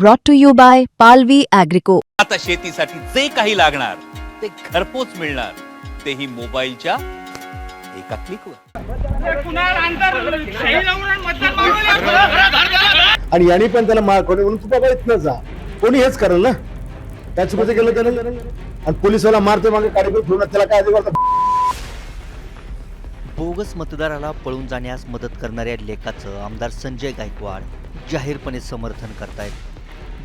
brought to you by Palvi Agrico. आता शेतीसाठी जे काही लागणार ते घरपोच मिळणार. तेही मोबाईलच्या एका क्लिकवर आणि यांनी पण त्याला मार कोणी म्हणून तू बाबा इथनं जा. कोणी हेच करेल ना? त्या चुकीचं केलं त्याने आणि पोलिसवाला मारतो मागे काढी फिरून त्याला काय अधिकार बोगस मतदाराला पळून जाण्यास मदत करणाऱ्या लेखाचं आमदार संजय गायकवाड जाहीरपणे समर्थन करतायत.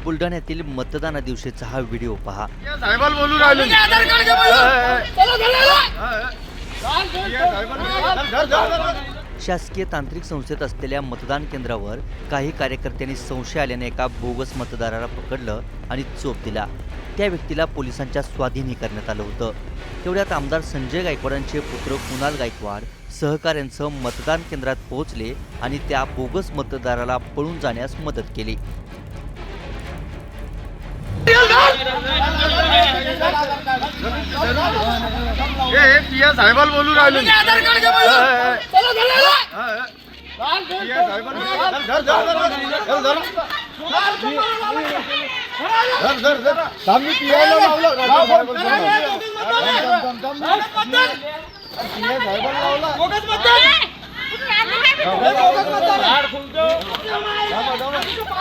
बुलढाण्यातील मतदाना दिवशीचा हा व्हिडिओ पहा. शासकीय तांत्रिक संस्थेत असलेल्या मतदान केंद्रावर काही कार्यकर्त्यांनी संशय आल्याने एका बोगस मतदाराला पकडलं आणि चोप दिला. त्या व्यक्तीला पोलिसांच्या स्वाधीनही करण्यात आलं होतं. तेवढ्यात आमदार संजय गायकवाडांचे पुत्र कुणाल गायकवाड सहकाऱ्यांसह मतदान केंद्रात पोहोचले आणि त्या बोगस मतदाराला पळून जाण्यास मदत केली. मी. लावलं. लावलं. पिया साहेबाला लावलं. मतदान.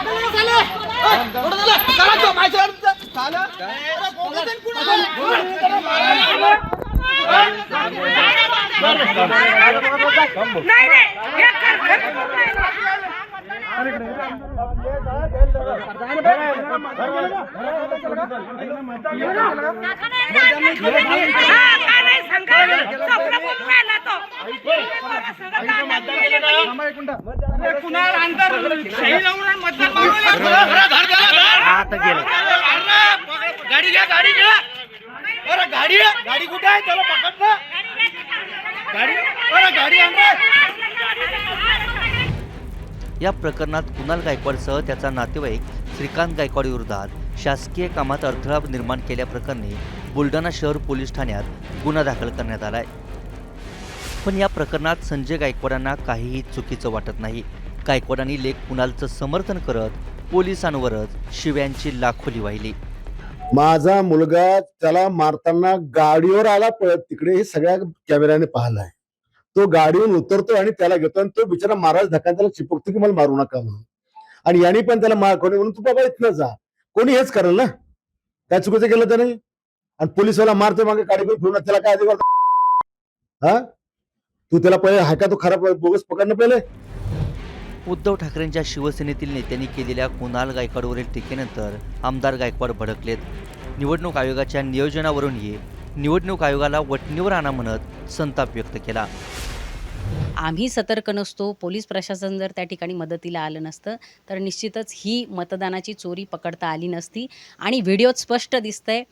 थोडं झालं. चला तो, माझ्या कुणाल. अंतर सही लावून आणि मतदान मागवले गाडी घ्या गाडी घ्या अरे गाडी गाडी कुठे आहे? त्याला पकड ना गाडी? अरे गाडी या प्रकरणात कुणाल गायकवाडसह त्याचा नातेवाईक श्रीकांत गायकवाड विरोधात शासकीय कामात अडथळा निर्माण केल्याप्रकरणी बुलढाणा शहर पोलीस ठाण्यात गुन्हा दाखल करण्यात आलाय. पण या प्रकरणात संजय गायकवाडांना काहीही चुकीचं वाटत नाही. गायकवाडांनी लेख कुणालचं समर्थन करत पोलिसांवरच शिव्यांची लाखोली वाहिली. माझा मुलगा त्याला मारताना गाडीवर आला पळत तिकडे हे सगळ्या कॅमेऱ्याने पाहिलाय. तो गाडीवर उतरतो आणि त्याला घेतो आणि तो बिचारा महाराज धक्का त्याला चिपकतो की मला मारू नका म्हणून. आणि याने पण त्याला मार कोणी म्हणून तू बाबा इथनं जा. कोणी हेच करेल ना? काय चुकीचं केलं त्याने? आणि पोलिसवाला मारतो मागे गाडी फिरून त्याला काय अधिकार? हा? तू त्याला पहिले हाय का? तो खराब बोगस पकडणं पहिले? उद्धव ठाकरेंच्या शिवसेनेतील नेत्यांनी केलेल्या कुणाल गायकवाडवरील टीकेनंतर आमदार गायकवाड भडकलेत. निवडणूक आयोगाच्या नियोजनावरूनही निवडणूक आयोगाला वटणीवर आणा म्हणत संताप व्यक्त केला. आम्ही सतर्क नसतो पोलीस प्रशासन जर त्या ठिकाणी मदतीला आलं नसतं तर निश्चितच ही मतदानाची चोरी पकडता आली नसती. आणि व्हिडिओत स्पष्ट दिसतंय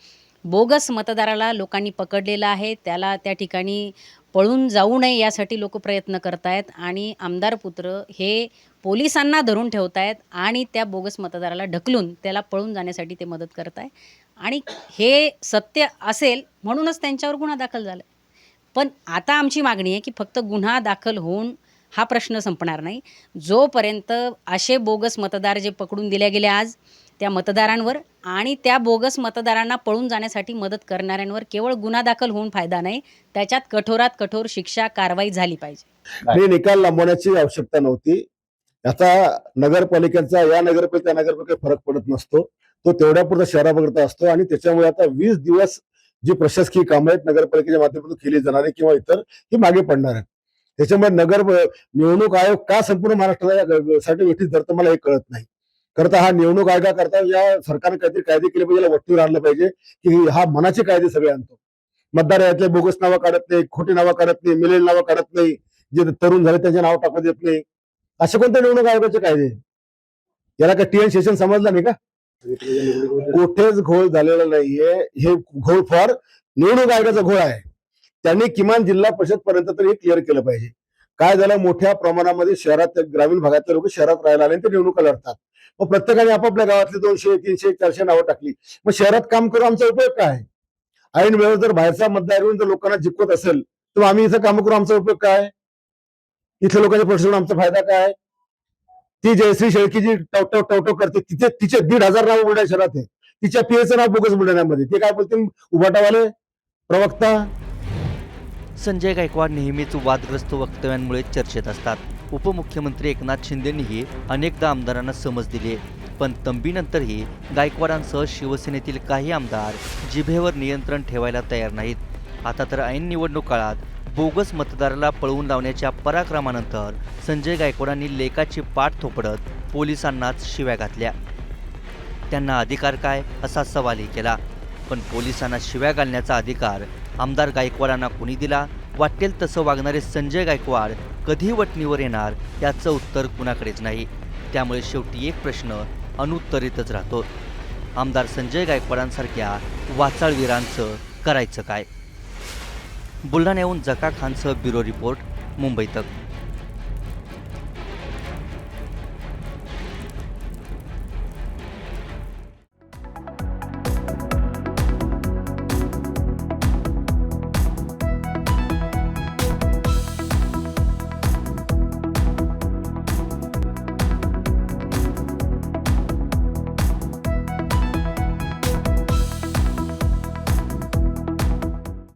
बोगस मतदाराला लोकांनी पकडलेलं आहे त्याला त्या ठिकाणी पळून जाऊ नये यासाठी लोक प्रयत्न करतायत आणि आमदार पुत्र हे पोलिसांना धरून ठेवतायत आणि त्या बोगस मतदाराला ढकलून त्याला पळून जाण्यासाठी ते मदत करत आहे आणि हे सत्य असेल म्हणूनच त्यांच्यावर गुन्हा दाखल झाला. पण आता आमची मागणी आहे की फक्त गुन्हा दाखल होऊन हा प्रश्न संपणार नाही. जोपर्यंत असे बोगस मतदार जे पकडून दिले गेले आज त्या मतदारांवर आणि त्या बोगस मतदारांना पळून जाण्यासाठी मदत करणाऱ्यांवर केवळ गुन्हा दाखल होऊन फायदा नाही त्याच्यात कठोरात कठोर शिक्षा कारवाई झाली पाहिजे. हे निकाल लांबवण्याची आवश्यकता नव्हती. आता नगरपालिकेचा या नगरपालिका त्या नगरपालिका फरक पडत नसतो. तो तेवढ्यापुरता शहरापुरता असतो आणि त्याच्यामुळे आता वीस दिवस जी प्रशासकीय कामं आहेत नगरपालिकेच्या माध्यमातून केली जाणारे किंवा इतर ही मागे पडणार आहेत. त्याच्यामुळे नगर निवडणूक आयोग का संपूर्ण महाराष्ट्राला साठी वेठीस धरतं मला हे कळत नाही. करता हा निवडणूक आयोगाकरता या सरकारने काहीतरी कायदे केले पाहिजे याला वट्टीवर आणलं पाहिजे की हा मनाचे कायदे सगळे आणतो. मतदार यातले बोगस नावं काढत नाही खोटी नावं काढत नाही मिलेल नावं काढत नाही जे तरुण झाले त्यांचे नाव टाकत येत नाही. असे कोणते निवडणूक आयोगाचे कायदे? याला काय टी एन सेशन समजलं नाही का? कुठेच घोळ झालेला नाहीये. हे घोळ फॉर निवडणूक आयोगाचा घोळ आहे. त्यांनी किमान जिल्हा परिषद पर्यंत तरी हे क्लिअर केलं पाहिजे. काय झालं? मोठ्या प्रमाणामध्ये शहरात ग्रामीण भागातले लोक शहरात राहायला आले ते निवडणुका लढतात. मग प्रत्येकाने आपापल्या गावातले दोनशे तीनशे चारशे नावं टाकली. मग शहरात काम करून आमचा उपयोग काय? आहे? ऐन वेळेस जर बाहेरचा मतदार येऊन जर लोकांना जिंकवत असेल तर आम्ही इथं काम करू आमचा उपयोग काय? इथे लोकांच्या प्रश्न आमचा फायदा काय? ती जयश्री शेळकी जी टवटव टवटव करते तिथे तिचे दीड हजार नाव बुलढाणा शहरात आहे तिच्या पीएचं नाव बोगस बुलढाण्यामध्ये. ते काय बोलतील? उभाटावाले प्रवक्ता? संजय गायकवाड नेहमीच वादग्रस्त वक्तव्यांमुळे चर्चेत असतात. उपमुख्यमंत्री एकनाथ शिंदेंनीही अनेकदा आमदारांना समज दिली पण तंबीनंतरही गायकवाडांसह शिवसेनेतील काही आमदार जिभेवर नियंत्रण ठेवायला तयार नाहीत. आता तर ऐन निवडणूक काळात बोगस मतदाराला पळवून लावण्याच्या पराक्रमानंतर संजय गायकवाडांनी लेकाची पाठ थोपडत पोलिसांनाच शिव्या घातल्या. त्यांना अधिकार काय असा सवालही केला. पण पोलिसांना शिव्या घालण्याचा अधिकार आमदार गायकवाडांना कुणी दिला? वाटेल तसं वागणारे संजय गायकवाड कधी वटणीवर येणार? याचं उत्तर कुणाकडेच नाही. त्यामुळे शेवटी एक प्रश्न अनुत्तरितच राहतो. आमदार संजय गायकवाडांसारख्या वाचाळवीरांचं करायचं काय? बुलढाण्याहून जका खानचं ब्युरो रिपोर्ट मुंबई तक